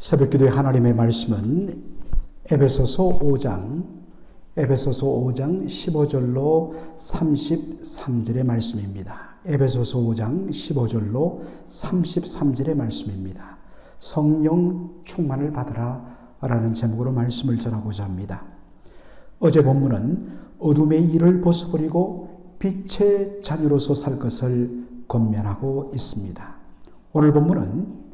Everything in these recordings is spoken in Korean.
새벽 기도의 하나님의 말씀은 에베소서 5장 에베소서 5장 15절로 33절의 말씀입니다. 에베소서 5장 15절로 33절의 말씀입니다. 성령 충만을 받으라 라는 제목으로 말씀을 전하고자 합니다. 어제 본문은 어둠의 일을 벗어버리고 빛의 자녀로서 살 것을 권면하고 있습니다. 오늘 본문은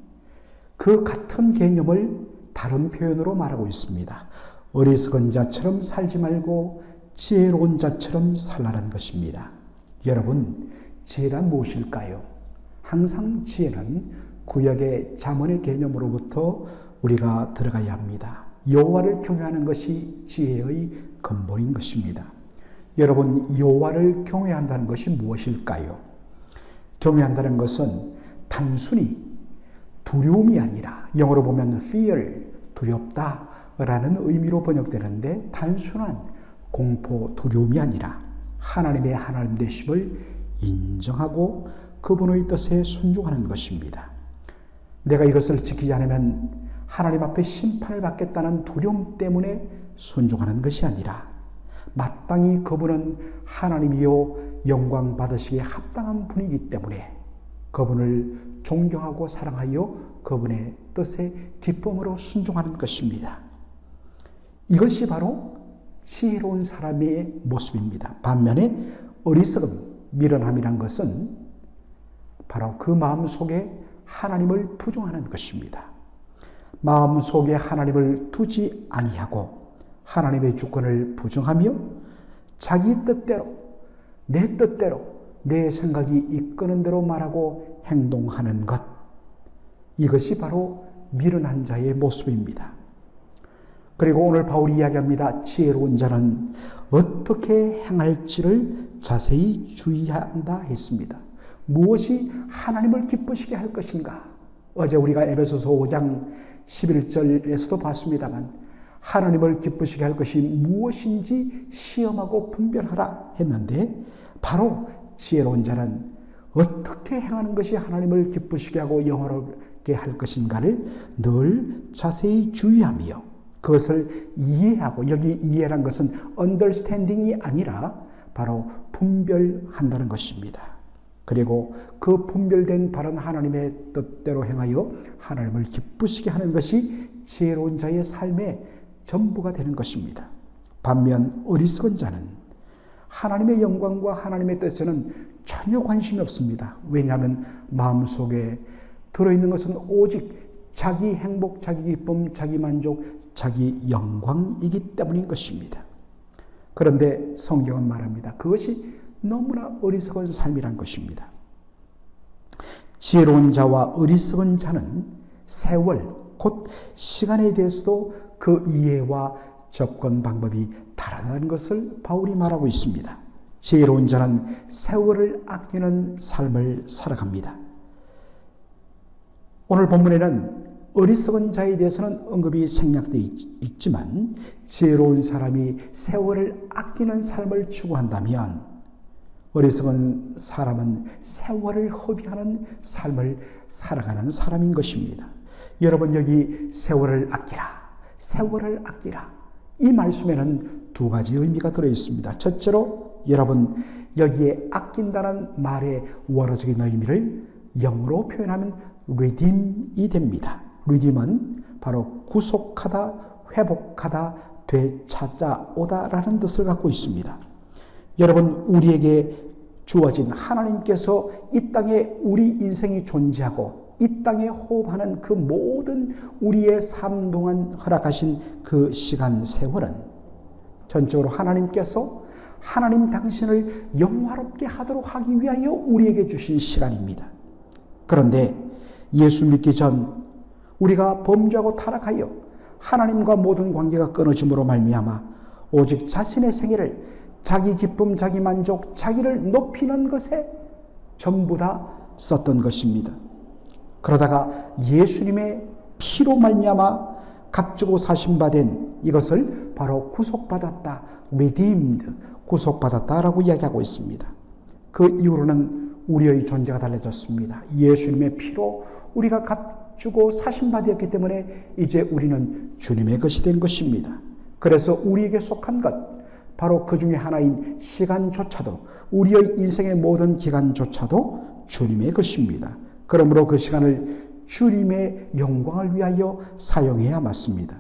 그 같은 개념을 다른 표현으로 말하고 있습니다. 어리석은 자처럼 살지 말고 지혜로운 자처럼 살라는 것입니다. 여러분, 지혜란 무엇일까요? 항상 지혜는 구약의 자문의 개념으로부터 우리가 들어가야 합니다. 여호와를 경외하는 것이 지혜의 근본인 것입니다. 여러분, 여호와를 경외한다는 것이 무엇일까요? 경외한다는 것은 단순히 두려움이 아니라 영어로 보면 fear 두렵다라는 의미로 번역되는데 단순한 공포 두려움이 아니라 하나님의 하나님 되심을 인정하고 그분의 뜻에 순종하는 것입니다. 내가 이것을 지키지 않으면 하나님 앞에 심판을 받겠다는 두려움 때문에 순종하는 것이 아니라 마땅히 그분은 하나님이요 영광 받으시기에 합당한 분이기 때문에 그분을 존경하고 사랑하여 그분의 뜻에 기쁨으로 순종하는 것입니다. 이것이 바로 지혜로운 사람의 모습입니다. 반면에 어리석음, 미련함이란 것은 바로 그 마음 속에 하나님을 부정하는 것입니다. 마음 속에 하나님을 두지 아니하고 하나님의 주권을 부정하며 자기 뜻대로 내 뜻대로 내 생각이 이끄는 대로 말하고 행동하는 것 이것이 바로 미련한 자의 모습입니다. 그리고 오늘 바울이 이야기합니다. 지혜로운 자는 어떻게 행할지를 자세히 주의한다 했습니다. 무엇이 하나님을 기쁘시게 할 것인가? 어제 우리가 에베소서 5장 11절에서도 봤습니다만 하나님을 기쁘시게 할 것이 무엇인지 시험하고 분별하라 했는데 바로 지혜로운 자는 어떻게 행하는 것이 하나님을 기쁘시게 하고 영화롭게 할 것인가를 늘 자세히 주의하며 그것을 이해하고 여기 이해란 것은 understanding이 아니라 바로 분별한다는 것입니다. 그리고 그 분별된 바른 하나님의 뜻대로 행하여 하나님을 기쁘시게 하는 것이 지혜로운 자의 삶의 전부가 되는 것입니다. 반면 어리석은 자는 하나님의 영광과 하나님의 뜻에는 전혀 관심이 없습니다. 왜냐하면 마음속에 들어있는 것은 오직 자기 행복, 자기 기쁨, 자기 만족, 자기 영광이기 때문인 것입니다. 그런데 성경은 말합니다. 그것이 너무나 어리석은 삶이란 것입니다. 지혜로운 자와 어리석은 자는 세월, 곧 시간에 대해서도 그 이해와 접근 방법이 다르다는 것을 바울이 말하고 있습니다. 지혜로운 자는 세월을 아끼는 삶을 살아갑니다. 오늘 본문에는 어리석은 자에 대해서는 언급이 생략되어 있지만 지혜로운 사람이 세월을 아끼는 삶을 추구한다면 어리석은 사람은 세월을 허비하는 삶을 살아가는 사람인 것입니다. 여러분 여기 세월을 아끼라, 세월을 아끼라 이 말씀에는 두 가지 의미가 들어 있습니다. 첫째로 여러분 여기에 아낀다는 말의 원어적인 의미를 영어로 표현하면 redeem이 됩니다. redeem은 바로 구속하다, 회복하다, 되찾아오다라는 뜻을 갖고 있습니다. 여러분 우리에게 주어진 하나님께서 이 땅에 우리 인생이 존재하고 이 땅에 호흡하는 그 모든 우리의 삶 동안 허락하신 그 시간 세월은 전적으로 하나님께서 하나님 당신을 영화롭게 하도록 하기 위하여 우리에게 주신 시간입니다. 그런데 예수 믿기 전 우리가 범죄하고 타락하여 하나님과 모든 관계가 끊어짐으로 말미암아 오직 자신의 생애를 자기 기쁨, 자기 만족, 자기를 높이는 것에 전부 다 썼던 것입니다. 그러다가 예수님의 피로 말미암아 값주고 사신받은 이것을 바로 구속받았다, redeemed, 구속받았다라고 이야기하고 있습니다. 그 이후로는 우리의 존재가 달라졌습니다. 예수님의 피로 우리가 값 주고 사신 바 되었기 때문에 이제 우리는 주님의 것이 된 것입니다. 그래서 우리에게 속한 것 바로 그 중에 하나인 시간조차도 우리의 인생의 모든 기간조차도 주님의 것입니다. 그러므로 그 시간을 주님의 영광을 위하여 사용해야 맞습니다.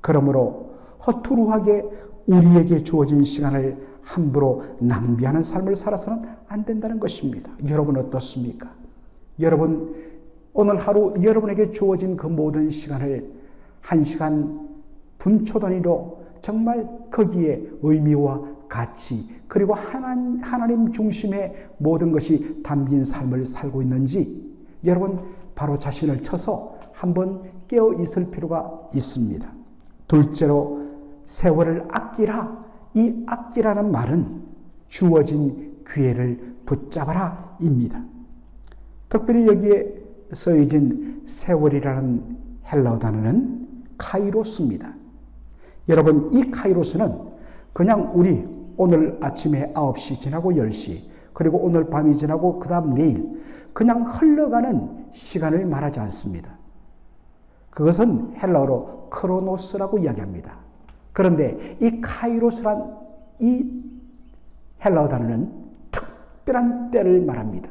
그러므로 허투루하게 우리에게 주어진 시간을 함부로 낭비하는 삶을 살아서는 안 된다는 것입니다. 여러분 어떻습니까? 여러분 오늘 하루 여러분에게 주어진 그 모든 시간을 한 시간 분초 단위로 정말 거기에 의미와 가치 그리고 하나님, 중심의 모든 것이 담긴 삶을 살고 있는지 여러분 바로 자신을 쳐서 한번 깨어 있을 필요가 있습니다. 둘째로 세월을 아끼라. 이 아끼라는 말은 주어진 기회를 붙잡아라 입니다. 특별히 여기에 써진 세월이라는 헬라어 단어는 카이로스입니다. 여러분 이 카이로스는 그냥 우리 오늘 아침에 9시 지나고 10시 그리고 오늘 밤이 지나고 그 다음 내일 그냥 흘러가는 시간을 말하지 않습니다. 그것은 헬라어로 크로노스라고 이야기합니다. 그런데 이 카이로스란 이 헬라어 단어는 특별한 때를 말합니다.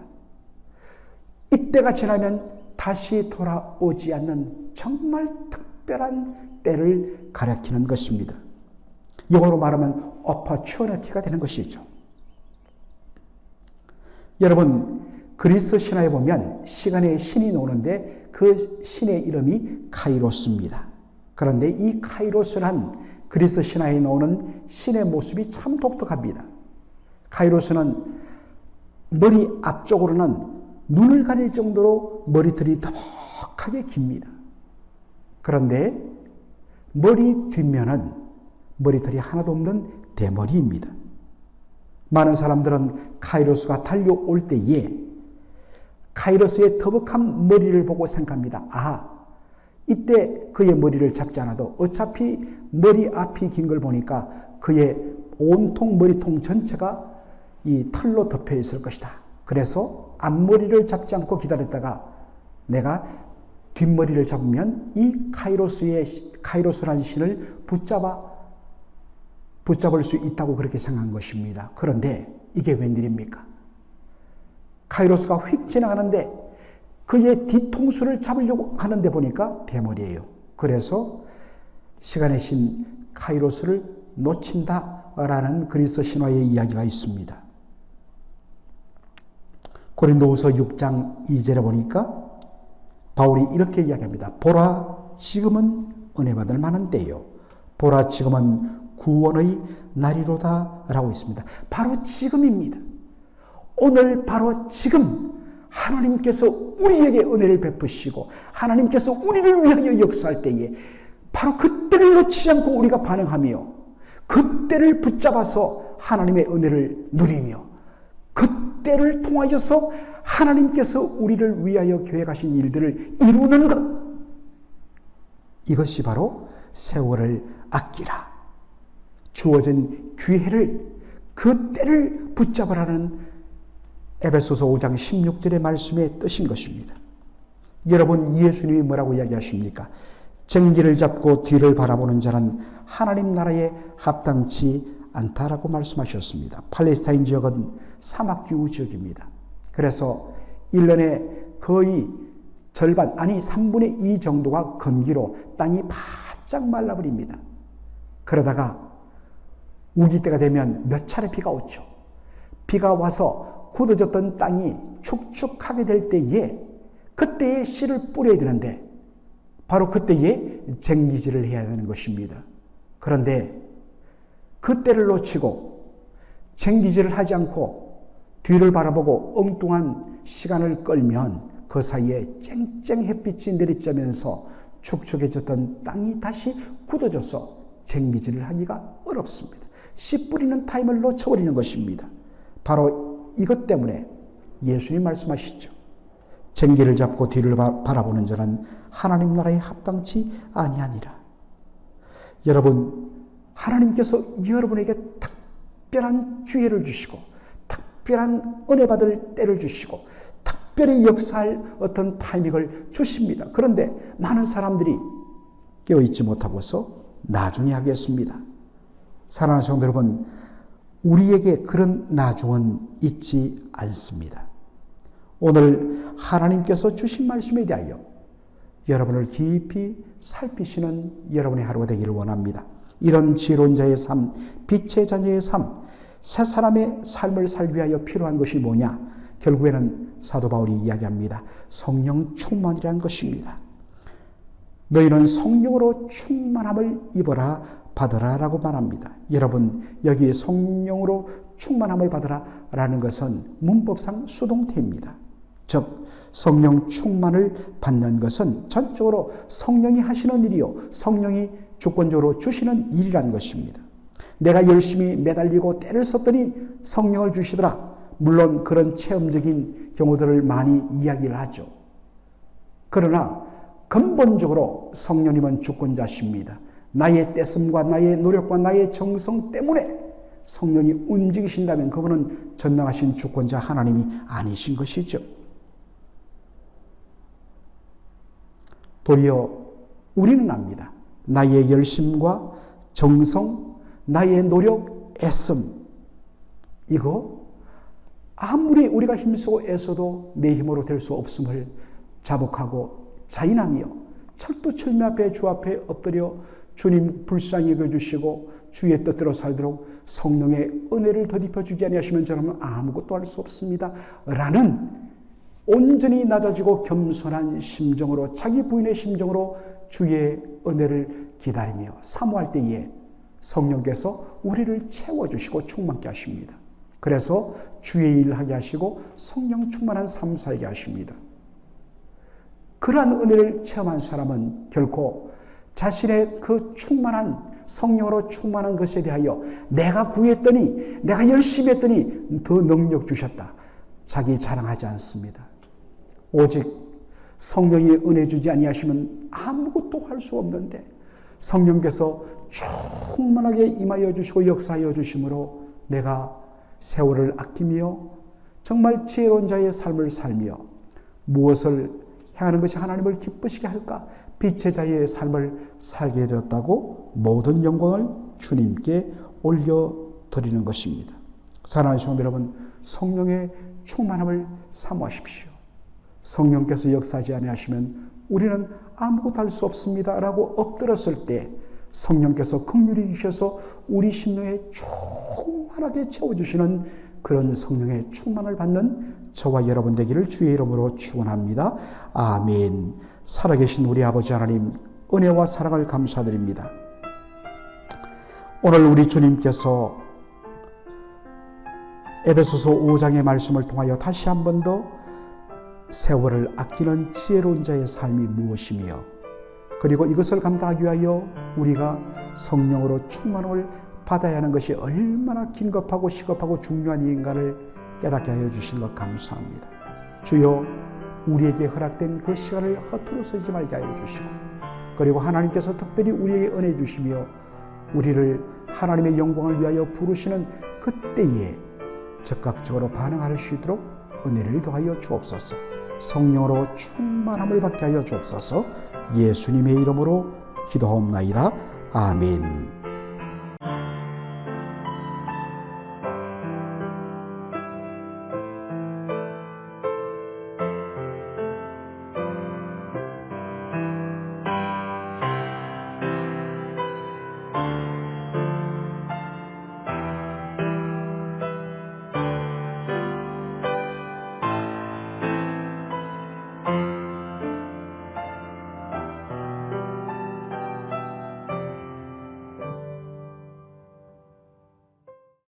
이때가 지나면 다시 돌아오지 않는 정말 특별한 때를 가리키는 것입니다. 영어로 말하면 opportunity가 되는 것이죠. 여러분, 그리스 신화에 보면 시간의 신이 노는데 그 신의 이름이 카이로스입니다. 그런데 이 카이로스란 그리스 신화에 나오는 신의 모습이 참 독특합니다. 카이로스는 머리 앞쪽으로는 눈을 가릴 정도로 머리털이 더덕하게 깁니다. 그런데 머리 뒷면은 머리털이 하나도 없는 대머리입니다. 많은 사람들은 카이로스가 달려올 때에 카이로스의 더벅한 머리를 보고 생각합니다. 아, 이때 그의 머리를 잡지 않아도 어차피 머리 앞이 긴 걸 보니까 그의 온통 머리통 전체가 이 털로 덮여 있을 것이다. 그래서 앞머리를 잡지 않고 기다렸다가 내가 뒷머리를 잡으면 이 카이로스의 카이로스라는 신을 붙잡아 붙잡을 수 있다고 그렇게 생각한 것입니다. 그런데 이게 웬일입니까? 카이로스가 휙 지나가는데 그의 뒤통수를 잡으려고 하는데 보니까 대머리예요. 그래서 시간의 신 카이로스를 놓친다라는 그리스 신화의 이야기가 있습니다. 고린도후서 6장 2절에 보니까 바울이 이렇게 이야기합니다. 보라 지금은 은혜 받을 만한 때요. 보라 지금은 구원의 날이로다 라고 있습니다. 바로 지금입니다. 오늘 바로 지금 하나님께서 우리에게 은혜를 베푸시고 하나님께서 우리를 위하여 역사할 때에 바로 그때를 놓치지 않고 우리가 반응하며 그때를 붙잡아서 하나님의 은혜를 누리며 그때를 통하여서 하나님께서 우리를 위하여 계획하신 일들을 이루는 것 이것이 바로 세월을 아끼라 주어진 기회를 그 때를 붙잡으라는 에베소서 5장 16절의 말씀의 뜻인 것입니다. 여러분 예수님이 뭐라고 이야기하십니까? 정기를 잡고 뒤를 바라보는 자는 하나님 나라에 합당치 않다라고 말씀하셨습니다. 팔레스타인 지역은 사막기후 지역입니다. 그래서 1년에 거의 절반, 아니 3분의 2 정도가 건기로 땅이 바짝 말라버립니다. 그러다가 우기 때가 되면 몇 차례 비가 오죠. 비가 와서 굳어졌던 땅이 축축하게 될 때에 그때에 씨를 뿌려야 되는데 바로 그때에 쟁기질을 해야 되는 것입니다. 그런데 그때를 놓치고 쟁기질을 하지 않고 뒤를 바라보고 엉뚱한 시간을 끌면 그 사이에 쨍쨍 햇빛이 내리쬐면서 축축해졌던 땅이 다시 굳어져서 쟁기질을 하기가 어렵습니다. 씨 뿌리는 타임을 놓쳐버리는 것입니다. 바로 이것 때문에 예수님 말씀하시죠. 쟁기를 잡고 뒤를 바라보는 자는 하나님 나라에 합당치 아니하니라. 여러분, 하나님께서 여러분에게 특별한 기회를 주시고, 특별한 은혜 받을 때를 주시고, 특별히 역사할 어떤 타이밍을 주십니다. 그런데 많은 사람들이 깨어있지 못하고서 나중에 하겠습니다. 사랑하는 성도 여러분, 우리에게 그런 나중은 있지 않습니다. 오늘 하나님께서 주신 말씀에 대하여 여러분을 깊이 살피시는 여러분의 하루가 되기를 원합니다. 이런 지혜로운 자의 삶, 빛의 자녀의 삶, 새 사람의 삶을 살기 위하여 필요한 것이 뭐냐? 결국에는 사도 바울이 이야기합니다. 성령 충만이라는 것입니다. 너희는 성령으로 충만함을 입어라 받으라 라고 말합니다. 여러분, 여기 성령으로 충만함을 받으라 라는 것은 문법상 수동태입니다. 즉, 성령 충만을 받는 것은 전적으로 성령이 하시는 일이요. 성령이 주권적으로 주시는 일이라는 것입니다. 내가 열심히 매달리고 때를 썼더니 성령을 주시더라. 물론 그런 체험적인 경우들을 많이 이야기를 하죠. 그러나 근본적으로 성령님은 주권자십니다. 나의 떼씀과 나의 노력과 나의 정성 때문에 성령이 움직이신다면 그분은 전능하신 주권자 하나님이 아니신 것이죠. 도리어 우리는 압니다. 나의 열심과 정성, 나의 노력, 애씀, 이거 아무리 우리가 힘쓰고 애써도 내 힘으로 될 수 없음을 자복하고 자인하며 철두철미 앞에 주 앞에 엎드려 주님 불쌍히 여겨주시고 주의 뜻대로 살도록 성령의 은혜를 더딥혀 주지 아니하시면 저는 아무것도 할 수 없습니다. 라는 온전히 낮아지고 겸손한 심정으로 자기 부인의 심정으로 주의 은혜를 기다리며 사모할 때에 성령께서 우리를 채워주시고 충만케 하십니다. 그래서 주의 일을 하게 하시고 성령 충만한 삶 살게 하십니다. 그러한 은혜를 체험한 사람은 결코 자신의 그 충만한 성령으로 충만한 것에 대하여 내가 구했더니 내가 열심히 했더니 더 능력 주셨다. 자기 자랑하지 않습니다. 오직 성령이 은혜 주지 아니하시면 아무것도 할 수 없는데 성령께서 충만하게 임하여 주시고 역사하여 주심으로 내가 세월을 아끼며 정말 지혜로운 자의 삶을 살며 무엇을 행하는 것이 하나님을 기쁘시게 할까? 빛의 자의 삶을 살게 되었다고 모든 영광을 주님께 올려드리는 것입니다. 사랑하는 성도 여러분, 성령의 충만함을 사모하십시오. 성령께서 역사하지 아니하시면 우리는 아무것도 할 수 없습니다라고 엎드렸을 때 성령께서 긍휼히 주셔서 우리 심령에 충만하게 채워주시는 그런 성령의 충만을 받는 저와 여러분 되기를 주의 이름으로 축원합니다. 아멘. 살아계신 우리 아버지 하나님 은혜와 사랑을 감사드립니다. 오늘 우리 주님께서 에베소서 5장의 말씀을 통하여 다시 한 번 더 세월을 아끼는 지혜로운 자의 삶이 무엇이며 그리고 이것을 감당하기 위하여 우리가 성령으로 충만을 받아야 하는 것이 얼마나 긴급하고 시급하고 중요한 인간을 깨닫게 하여 주신 것 감사합니다. 주여 우리에게 허락된 그 시간을 허투루 쓰지 말게 하여 주시고 그리고 하나님께서 특별히 우리에게 은혜 주시며 우리를 하나님의 영광을 위하여 부르시는 그때에 적극적으로 반응할 수 있도록 은혜를 더하여 주옵소서. 성령으로 충만함을 받게 하여 주옵소서. 예수님의 이름으로 기도하옵나이다. 아멘.